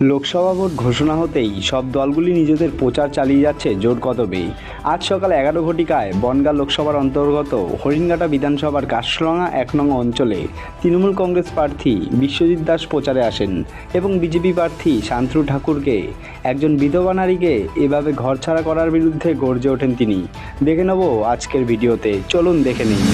Lok Sabha vote ঘোষণা হতেই সব দলগুলি নিজেদের প্রচার চালিয়ে যাচ্ছে জোর কদমে। আজ সকাল এগারো ঘটিকায় বনগাঁ লোকসভার অন্তর্গত হরিণঘাটা বিধানসভার কাশলঙা এক নং অঞ্চলে তৃণমূল কংগ্রেস প্রার্থী বিশ্বজিৎ দাস প্রচারে আসেন এবং বিজেপি প্রার্থী শান্ত্রু ঠাকুরকে। একজন বিধবা নারীকে এভাবে ঘরছাড়া করার বিরুদ্ধে গর্জে ওঠেন তিনি। দেখে নেব আজকের ভিডিওতে। চলুন দেখে নিন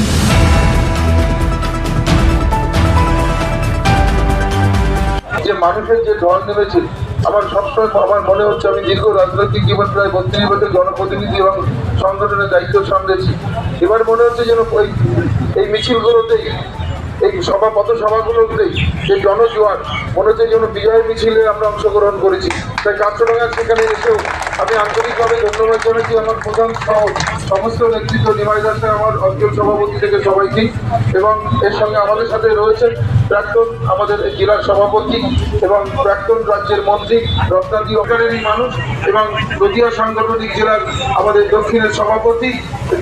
মানুষের যে ঢল নেমেছে, আমার সবসময় আমার মনে হচ্ছে আমি দীর্ঘ রাজনৈতিক জীবন, প্রায় বত্রিশ বছর জনপ্রতিনিধি এবং সংগঠনের দায়িত্ব সামলেছি। এবার মনে হচ্ছে যেন ওই, এই মিছিলগুলোতেই, এই সভা পথ সভাগুলোতেই যে জনজোয়ার, মনে হচ্ছে যেন বিজয় মিছিলে আমরা অংশগ্রহণ করেছি। তাই কাঁচরাঙ্গা সেখানে এসেও আমি আন্তরিকভাবে ধন্যবাদ জানাচ্ছি আমার প্রধান সহ, সমস্ত নেতৃত্ব, নিমাই দাসের আমার অঞ্চল সভাপতি থেকে সবাইকে এবং এর সঙ্গে আমাদের সাথে রয়েছেন প্রাক্তন আমাদের জেলার সভাপতি এবং প্রাক্তন রাজ্যের মন্ত্রী রত্নাদি অকারেরই মানুষ এবং নদিয়া সাংগঠনিক জেলার আমাদের দক্ষিণের সভাপতি,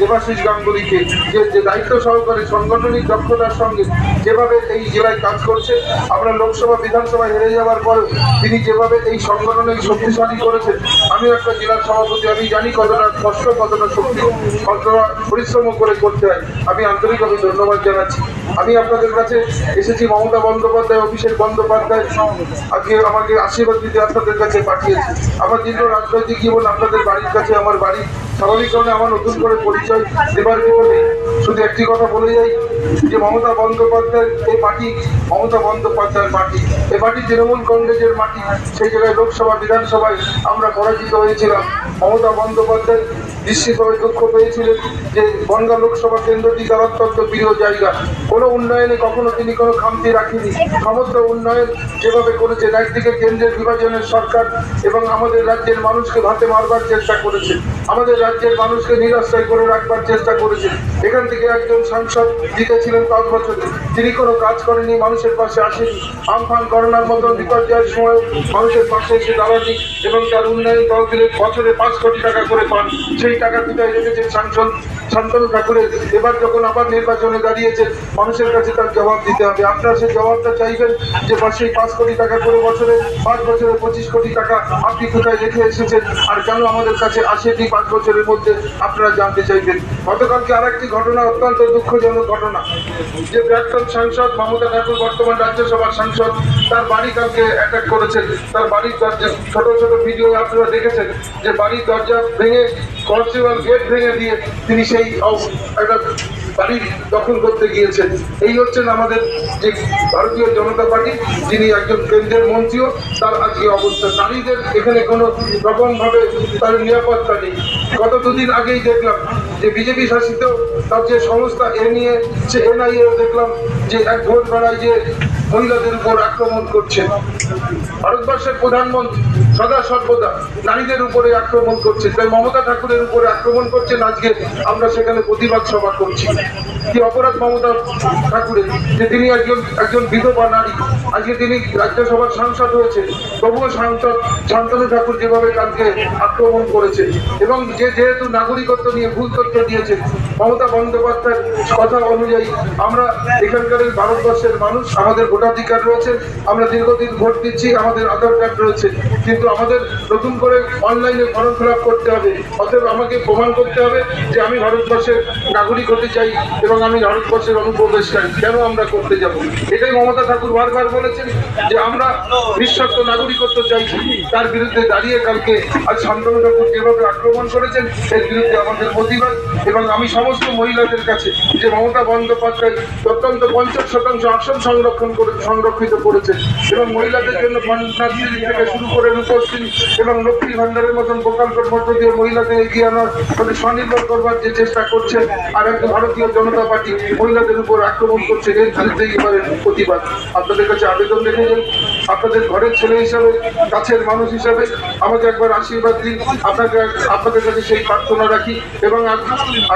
দেবাশিস গাঙ্গুলিকে যে যে দায়িত্ব সহকারে সাংগঠনিক দক্ষতার সঙ্গে যেভাবে এই জেলায় কাজ করছে, আমরা লোকসভা, বিধানসভায় হেরে যাওয়ার পরেও তিনি যেভাবে এই সংগঠনে শক্তিশালী করেছেন, আমি একটা জেলার সভাপতি, আমি জানি কতটা কষ্ট, কতটা শক্তি, কতটা পরিশ্রম করে করতে হয়। আমি আন্তরিকভাবে ধন্যবাদ জানাচ্ছি। আমি আপনাদের কাছে এসেছি মমতা বন্দ্যোপাধ্যায়, অভিষেক বন্দ্যোপাধ্যায় আজকে আমাকে আশীর্বাদ দিতে আপনাদের কাছে পাঠিয়েছি। আমার দীর্ঘ রাজনৈতিক জীবন আপনাদের বাড়ির কাছে, আমার বাড়ি। স্বাভাবিক কারণে আমার নতুন করে পরিচয় দেবার নেই শুধু একটি কথা বলে যাই, যে মমতা বন্দ্যোপাধ্যায়ের এই মাটি, মমতা বন্দ্যোপাধ্যায়ের মাটি। এ মাটি তৃণমূল কংগ্রেসের মাটি। সেই জায়গায় লোকসভা, বিধানসভায় আমরা পরাজিত হয়েছিলাম। মমতা বন্দ্যোপাধ্যায় নিশ্চিতভাবে দুঃখ পেয়েছিলেন যে বনগাঁ লোকসভা কেন্দ্রটি তার অত্যন্ত প্রিয় জায়গা। কোনো উন্নয়নে কখনো তিনি কোনো খামতি রাখেনি সমস্ত উন্নয়ন যেভাবে করেছেন, একদিকে কেন্দ্রের বিভাজনের সরকার এবং আমাদের রাজ্যের মানুষকে ভাতে মারবার চেষ্টা করেছে আমাদের রাজ্যের মানুষকে নিরাশ্রয় করে রাখবার চেষ্টা করেছে এখান থেকে একজন সাংসদ জিতেছিলেন পাঁচ বছরে। তিনি কোনো কাজ করেনি মানুষের পাশে আসেনি আমফান করোনার মতো বিপর্যয়ের সময় মানুষের পাশে এসে দাঁড়ানি এবং তার উন্নয়ন তহবিলে বছরে পাঁচ কোটি টাকা করে পান। সেই টাকা কোথায় রেখেছেন সাংসদ শান্তনু ঠাকুরের। এবার যখন আবার নির্বাচনে দাঁড়িয়েছে মানুষের কাছে তার জবাব দিতে হবে। আপনারা সেই জবাবটা চাইবেন যে সেই পাঁচ কোটি টাকা করে বছরে, পাঁচ বছরে পঁচিশ কোটি টাকা আপনি কোথায় রেখে এসেছেন? আর কেন আমাদের কাছে আসেনি পাঁচ বছরের মধ্যে? আপনারা জানতে চাইবেন। গতকালকে আরেকটি ঘটনা অত্যন্ত দুঃখজনক ঘটনা। যে প্রাক্তন সাংসদ মমতা ঠাকুর, বর্তমান রাজ্যসভার সাংসদ, তার বাড়ি কালকে অ্যাটাক করেছেন। তার বাড়ির দরজা, ছোট ছোট ভিডিও আপনারা দেখেছেন যে বাড়ির দরজা ভেঙে কনস্টেবল গেট ভেঙে দিয়ে তিনি সেই একটা বাড়ি দখল করতে গিয়েছেন। এই হচ্ছেন আমাদের যে ভারতীয় জনতা পার্টি, যিনি একজন কেন্দ্রের মন্ত্রীও, তার আজকে অবস্থা। নারীদের এখানে কোনো রকমভাবে তার নিরাপত্তা নেই। গত দুদিন আগেই দেখলাম যে বিজেপি শাসিত তার যে সংস্থা এ নিয়ে সে এনআইএ দেখলাম যে এক ভোট বেড়ায় যে মহিলাদের উপর আক্রমণ করছে ভারতবর্ষের প্রধানমন্ত্রী সদা সর্বদা নারীদের উপরে আক্রমণ করছে। তাই মমতা ঠাকুরের উপরে আক্রমণ করছেন। আজকে আমরা সেখানে প্রতিবাদ সভা করছি। কি অপরাধ মমতা ঠাকুরের, যে তিনি একজন একজন বিধবা নারী, আজকে তিনি রাজ্যসভার সাংসদ হয়েছে তবুও সাংসদ শান্তনু ঠাকুর যেভাবে কালকে আক্রমণ করেছে এবং যে যেহেতু নাগরিকত্ব নিয়ে ভুল তথ্য দিয়েছে মমতা বন্দ্যোপাধ্যায়ের কথা অনুযায়ী আমরা এখানকার ভারতবর্ষের মানুষ, আমাদের ভোটাধিকার রয়েছে, আমরা দীর্ঘদিন ভোট দিচ্ছি, আমাদের আধার কার্ড রয়েছে, কিন্তু আমাদের নতুন করে অনলাইনে ফর্ম ফিল করতে হবে, অতএব আমাকে প্রমাণ করতে হবে যে আমি ভারতবর্ষের নাগরিক হতে চাই, এবং আমি ভারতবর্ষের অনুপ্রবেশকারী। কেন আমরা করতে যাব? এটাই মমতা ঠাকুর বারবার বলেছেন যে আমরা নিঃশর্ত নাগরিকত্ব চাইছি তার বিরুদ্ধে দাঁড়িয়ে কালকে আজ শান্তনু ঠাকুর যেভাবে আক্রমণ করেছেন, এর বিরুদ্ধে আমাদের প্রতিবাদ। এবং আমি সমস্ত মহিলাদের কাছে যে মমতা বন্দ্যোপাধ্যায় অত্যন্ত পঞ্চাশ শতাংশ আসন সংরক্ষণ করে সংরক্ষিত করেছে এবং মহিলাদের জন্য কন্যাশ্রী থেকে শুরু করে রূপশ্রী এবং লক্ষ্মী ভান্ডারের মতন প্রকল্পের মধ্য দিয়ে মহিলাদের এগিয়ে আনার মানে স্বনির্ভর করবার যে চেষ্টা করছে আর একটা ভারতীয় জনতা পার্টি মহিলাদের উপর আক্রমণ করছে এর বিরুদ্ধে এবারে প্রতিবাদ। আপনাদের কাছে আবেদন রেখে রেখেছেন আপনাদের ঘরের ছেলে হিসাবে, কাছের মানুষ হিসাবে আমাকে একবার আশীর্বাদ দিন। আপনাকে, আপনাদের কাছে সেই প্রার্থনা রাখি এবং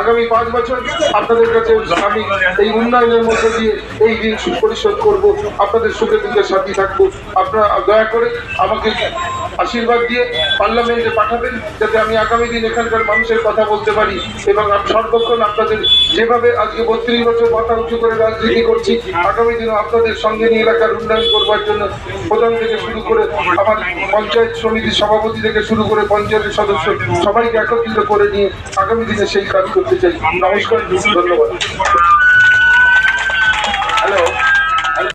আগামী পাঁচ বছর আপনাদের কাছে আমি এই উন্নয়নের মধ্যে দিয়ে এই ঋণ পরিশোধ করব। আপনাদের সুখে দুঃখে সাথী থাকব। আপনারা দয়া করে আমাকে আশীর্বাদ দিয়ে পার্লামেন্টে পাঠাবেন যাতে আমি আগামী দিন এখানকার মানুষের কথা বলতে পারি এবং সর্বক্ষণ আপনাদের যেভাবে আজ আজকে বত্রিশ বছর মাথা উঁচু করে রাজনীতি করছি। আগামী দিনে আপনাদের সঙ্গে নিয়ে এলাকার উন্নয়ন করবার জন্য প্রধান থেকে শুরু করে আমার পঞ্চায়েত সমিতির সভাপতি থেকে শুরু করে পঞ্চায়েতের সদস্য সবাইকে একত্রিত করে নিয়ে আগামী দিনে সেই কাজ করতে চাই। নমস্কার, ধন্যবাদ।